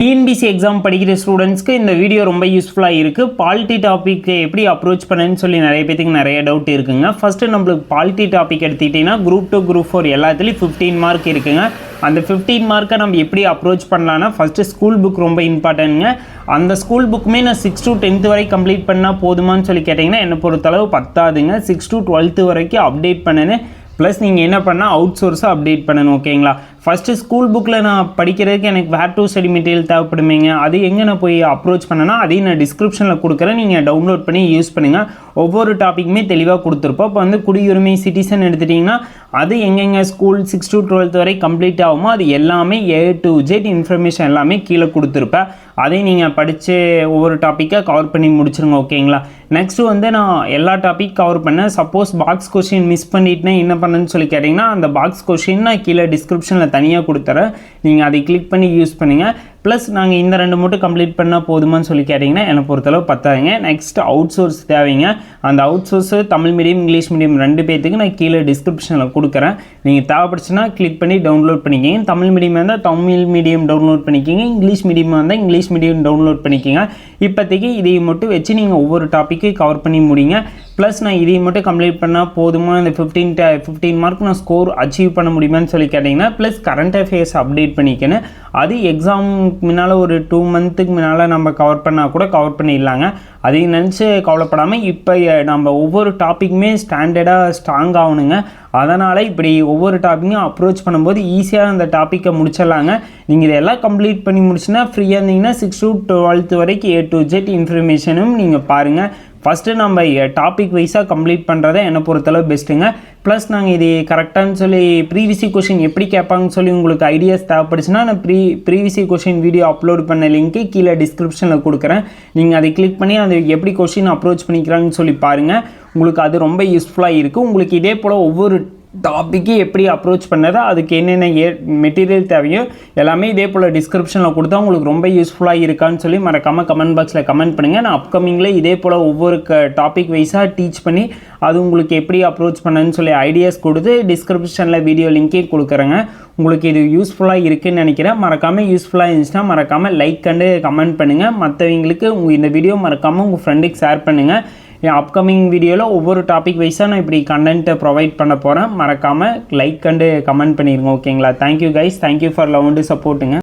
TNPSC exam படிக்கிற ஸ்டூடெண்ட்ஸ்க்கு இந்த வீடியோ ரொம்ப யூஸ்ஃபுல்லாக இருக்குது பாலிட்டி டாப்பிக்கை எப்படி அப்ரோச் பண்ணேன்னு சொல்லி நிறைய பேத்துக்கு நிறைய டவுட் இருக்குங்க. ஃபஸ்ட்டு நம்மளுக்கு பாலிட்டி டாபிக் எடுத்துக்கிட்டிங்கன்னா குரூப் டூ குரூப் ஃபோர் எல்லாத்துலேயும் ஃபிஃப்டீன் மார்க் இருக்குங்க. அந்த ஃபிஃப்டீன் மார்க்கை நம்ம எப்படி அப்ரோச் பண்ணலான்னா ஃபஸ்ட்டு ஸ்கூல் புக் ரொம்ப இம்பார்ட்டன்ட்ங்க அந்த ஸ்கூல் புக்குமே நான் சிக்ஸ் டு டென்த்து வரை கம்ப்ளீட் பண்ணால் போதுமான்னு சொல்லி கேட்டிங்கன்னா என்னை பொறுத்தளவு பத்தாதுங்க. சிக்ஸ் டு டுவெல்த்து வரைக்கும் அப்டேட் பண்ணேன்னு ப்ளஸ் நீங்கள் என்ன பண்ணால் அவுட் சோர்ஸாக அப்டேட் பண்ணணும் ஓகேங்களா ஃபஸ்ட்டு ஸ்கூல் புக்கில் நான் படிக்கிறதுக்கு எனக்கு வேர் டூ ஸ்டடி மெட்டீரியல் தேவைப்படுமேங்க. அது எங்கே நான் போய் அப்ரோச் பண்ணேன்னா அதையும் நான் டிஸ்கிரிப்ஷனில் கொடுக்குறேன். நீங்கள் டவுன்லோட் பண்ணி யூஸ் பண்ணுங்கள் ஒவ்வொரு டாப்பிக்குமே தெளிவாக கொடுத்துருப்போம். இப்போ வந்து குடியுரிமை சிட்டிசன் எடுத்துட்டிங்கன்னா அது எங்கெங்கே ஸ்கூல் சிக்ஸ் டு டுவெல்த் வரை கம்ப்ளீட் ஆகுமோ அது எல்லாமே ஏ டு ஜெட் இன்ஃபர்மேஷன் எல்லாமே கீழே கொடுத்துருப்பேன். அதையும் நீங்கள் படித்து ஒவ்வொரு டாப்பிக்காக கவர் பண்ணி முடிச்சிருங்க ஓகேங்களா நெக்ஸ்ட்டு வந்து நான் எல்லா டாபிக் கவர் பண்ணேன். சப்போஸ் பாக்ஸ் கொஷின் மிஸ் பண்ணிட்டுனா என்ன பண்ணேன்னு சொல்லி கேட்டிங்கன்னா அந்த பாக்ஸ் கொஷின் நான் கீழே டிஸ்கிரிப்ஷனில் தனியாக கொடுத்துறேன். நீங்கள் அதை கிளிக் பண்ணி யூஸ் பண்ணுங்கள் ப்ளஸ் நாங்கள் இந்த ரெண்டு மட்டும் கம்ப்ளீட் பண்ணால் போதுமான்னு சொல்லி கேட்டிங்கன்னா என்னை பொறுத்தளவு பத்தாதுங்க. நெக்ஸ்ட் அவுட் சோர்ஸ் தேவைங்க. அந்த out source Tamil medium English medium ரெண்டு பேர்த்துக்கு நான் கீழே டிஸ்கிரிப்ஷனில் கொடுக்குறேன். நீங்கள் தேவைப்படுச்சுன்னா கிளிக் பண்ணி டவுன்லோட் பண்ணிக்கிங்க. தமிழ் மீடியம் இருந்தால் தமிழ் மீடியம் டவுன்லோட் பண்ணிக்கிங்க. இங்கிலீஷ் மீடியம் இருந்தால் இங்கிலீஷ் மீடியம் டவுன்லோட் பண்ணிக்கிங்க. இப்போதைக்கு இதை மட்டும் வச்சு நீங்கள் ஒவ்வொரு டாப்பிக்கு கவர் பண்ணி முடிங்க. ப்ளஸ் நான் இதை மட்டும் கம்ப்ளீட் பண்ணால் போதுமா? இந்த ஃபிஃப்டீன் ஃபிஃப்டீன் மார்க் நான் ஸ்கோர் அச்சீவ் பண்ண முடியுமான்னு சொல்லி கேட்டிங்கன்னா ப்ளஸ் கரண்ட் அஃபேர்ஸ் அப்டேட் பண்ணிக்கணும். அது எக்ஸாமுக்கு முன்னால் ஒரு டூ மந்த்துக்கு முன்னால் நம்ம கவர் பண்ணால் கூட கவர் பண்ணிடலாங்க. அதையும் நினச்சி கவலைப்படாமல் இப்போ நம்ம ஒவ்வொரு டாப்பிக்குமே ஸ்டாண்டர்டாக ஸ்ட்ராங் ஆகணுங்க. அதனால் இப்படி ஒவ்வொரு டாப்பிக்கும் அப்ரோச் பண்ணும்போது ஈஸியாக அந்த டாப்பிக்கை முடிச்சிடலாங்க. நீங்கள் இதெல்லாம் கம்ப்ளீட் பண்ணி முடிச்சுன்னா ஃப்ரீயாக இருந்தீங்கன்னா சிக்ஸ் டு டுவெல்த் வரைக்கும் ஏ டு ஜெட் இன்ஃபர்மேஷனும் நீங்கள் பாருங்கள் ஃபஸ்ட்டு நம்ம டாபிக் வைஸாக கம்ப்ளீட் பண்ணுறத என்னை பொறுத்தளவு பெஸ்ட்டுங்க ப்ளஸ் நாங்கள் இது கரெக்டானு சொல்லி ப்ரீவிசி கொஷின் எப்படி கேட்பாங்கன்னு சொல்லி உங்களுக்கு ஐடியாஸ் தேவைப்படுச்சுன்னா நான் pre previous question video upload பண்ண லிங்க்கு கீழே டிஸ்கிரிப்ஷனில் கொடுக்குறேன். நீங்கள் அதை கிளிக் பண்ணி அதை எப்படி கொஷின் அப்ரோச் பண்ணிக்கிறாங்கன்னு சொல்லி பாருங்கள் உங்களுக்கு அது ரொம்ப யூஸ்ஃபுல்லாக இருக்குது உங்களுக்கு இதே போல் ஒவ்வொரு டாப்பிக்கு எப்படி அப்ரோச் பண்ணதோ அதுக்கு என்னென்ன ஏ மெட்டீரியல் தேவையோ எல்லாமே இதே போல் டிஸ்கிரிப்ஷனில் கொடுத்தா உங்களுக்கு ரொம்ப யூஸ்ஃபுல்லாக இருக்கான்னு சொல்லி மறக்காமல் கமெண்ட் பாக்ஸில் கமெண்ட் பண்ணுங்கள் நான் அப்கமிங்கில் இதே போல் ஒவ்வொரு க டாபிக் வைஸாக டீச் பண்ணி அது உங்களுக்கு எப்படி அப்ரோச் பண்ணுன்னு சொல்லி ஐடியாஸ் கொடுத்து டிஸ்கிரிப்ஷனில் வீடியோ லிங்க்கே கொடுக்குறேங்க. உங்களுக்கு இது யூஸ்ஃபுல்லாக இருக்குதுன்னு நினைக்கிறேன். மறக்காமல் யூஸ்ஃபுல்லாக இருந்துச்சுன்னா மறக்காமல் லைக் கண்டு கமெண்ட் பண்ணுங்கள் மற்றவங்களுக்கு உங்கள் இந்த வீடியோ மறக்காமல் உங்கள் ஃப்ரெண்டுக்கு ஷேர் பண்ணுங்கள் என் அப்கமிங் வீடியோவில் ஒவ்வொரு டாபிக் வைஸாக நான் இப்படி கண்டென்ட்டை ப்ரொவைட் பண்ண போகிறேன் மறக்காமல் லைக் அண்டு கமெண்ட் பண்ணிடுங்க ஓகேங்களா thank you guys thank you for love and சப்போர்ட்டுங்க